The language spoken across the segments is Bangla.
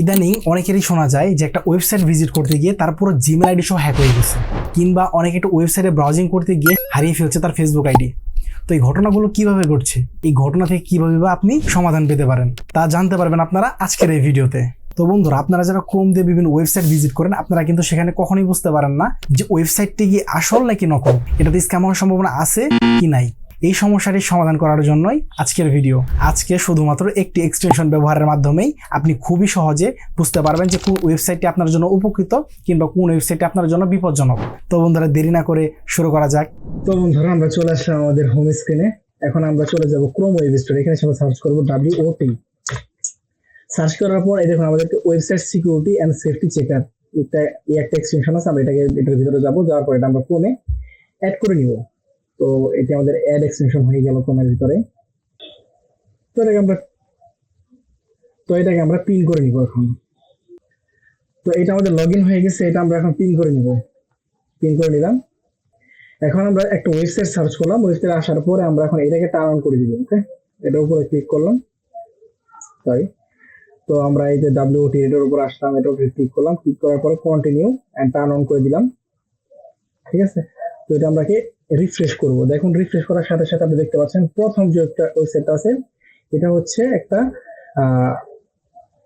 ইদানিং অনেকেরই শোনা যায় যে একটা ওয়েবসাইট ভিজিট করতে গিয়ে তার পুরো জিমেল আইডি সহ হ্যাক হয়ে গেছে, কিংবা অনেকে একটা ওয়েবসাইটে ব্রাউজিং করতে গিয়ে হারিয়ে ফেলছে তার ফেসবুক আইডি। তো এই ঘটনাগুলো কীভাবে ঘটছে? এই ঘটনা থেকে কীভাবে বা আপনি সমাধান পেতে পারেন, তা জানতে পারবেন আপনারা আজকের এই ভিডিওতে। তো বন্ধুরা, আপনারা যারা ক্রোম দিয়ে বিভিন্ন ওয়েবসাইট ভিজিট করেন, আপনারা কিন্তু সেখানে কখনোই বুঝতে পারেন না যে ওয়েবসাইটটি কি আসল নাকি নকল, এটাতে স্ক্যাম হওয়ার সম্ভাবনা আছে কি নাই। এই সমস্যাটির সমাধান করার জন্যই আজকের ভিডিও। আজকে শুধুমাত্র একটি এক্সটেনশন ব্যবহারের মাধ্যমেই আপনি খুবই সহজে বুঝতে পারবেন যে কোন ওয়েবসাইটটি আপনার জন্য উপকৃত কিংবা কোন ওয়েবসাইটটি আপনার জন্য বিপজ্জনক। তো বন্ধুরা, দেরি না করে শুরু করা যাক। তো বন্ধুরা, আমরা চলে আসলাম আমাদের হোম স্ক্রিনে এখন আমরা চলে যাব ক্রোম ওয়েব স্টোর এখানে সবাই সার্চ করব ডাব্লিউওটি সার্চ করার পর এই দেখুন আমাদেরকে website security and safety checker এই একটা এক্সটেনশন আছে, আমরা এটাকে, এটার ভিতরে যাব, যাওয়ার পর এটা আমরা ক্রোমে অ্যাড করে নিব। তো এটা আমাদের অ্যাড এক্সটেনশন হয়ে গেল ক্রোমের ভিতরে। তো এটাকে আমরা তো এটাকে আমরা পিন করে নিব এখন। তো এটা আমাদের লগ হয়ে গেছে, এটা আমরা এখন পিন করে নিব। পিন করে নিলাম। এখন আমরা একটা ওয়েবসাইট সার্চ করলাম। ওয়েবসাইট আসার পরে আমরা এখন এটাকে টার্ন অন করে দিব ওকে এটার উপরে ক্লিক করলাম। সরি তো আমরা এই যে ডাব্লিউটি এটার উপর আসলাম, এটার উপরে ক্লিক করলাম। ক্লিক করার পরে কন্টিনিউ এন্ড টার্ন অন করে দিলাম। ঠিক আছে? তো এটা আমরা রিফ্রেশ করব। দেখুন রিফ্রেশ করার সাথে সাথে আপনি দেখতে পাচ্ছেন প্রথম যে একটা ওয়েবসাইট আছে, এটা হচ্ছে একটা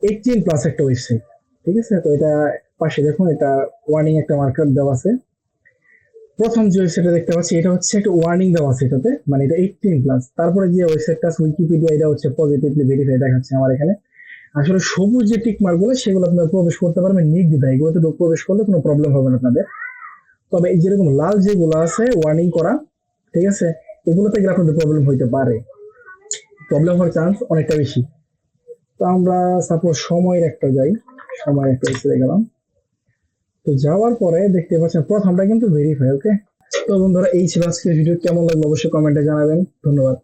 এইটিন প্লাস একটা ওয়েবসাইট ঠিক আছে? তো এটা পাশে দেখুন, এটা ওয়ার্নিং একটা মার্কার দেওয়া আছে। প্রথম যে ওয়েবসাইটটা দেখতে পাচ্ছি, এটা হচ্ছে একটা ওয়ার্নিং দেওয়া আছে এটাতে মানে এটা এইটিন প্লাস তারপরে যে ওয়েবসাইটটা আছে উইকিপিডিয়া এটা হচ্ছে পজিটিভলি ভেরিফাই দেখাচ্ছে আমার এখানে। আসলে সবুজ যে টিক মার্কগুলো সেগুলো আপনারা প্রবেশ করতে পারবেন, নির্দ্বিধায়। এগুলোতে প্রবেশ করলে কোনো প্রবলেম হবে না আপনাদের। তবে এই যেরকম লাল যেগুলো আছে ওয়ার্নিং করা, ঠিক আছে? এগুলোতে গেলে প্রবলেম হইতে পারে। প্রবলেম হওয়ার চান্স অনেকটা বেশি। তো আমরা সাপোজ সময়ের একটা যাই। সময়ের একটা চলে গেলাম। তো যাওয়ার পরে দেখতে পাচ্ছেন, প্রথমটা কিন্তু ভেরিফাই ওকে তো বন্ধুরা, এই ছিল আজকের ভিডিও কেমন লাগল অবশ্যই কমেন্টে জানাবেন। ধন্যবাদ।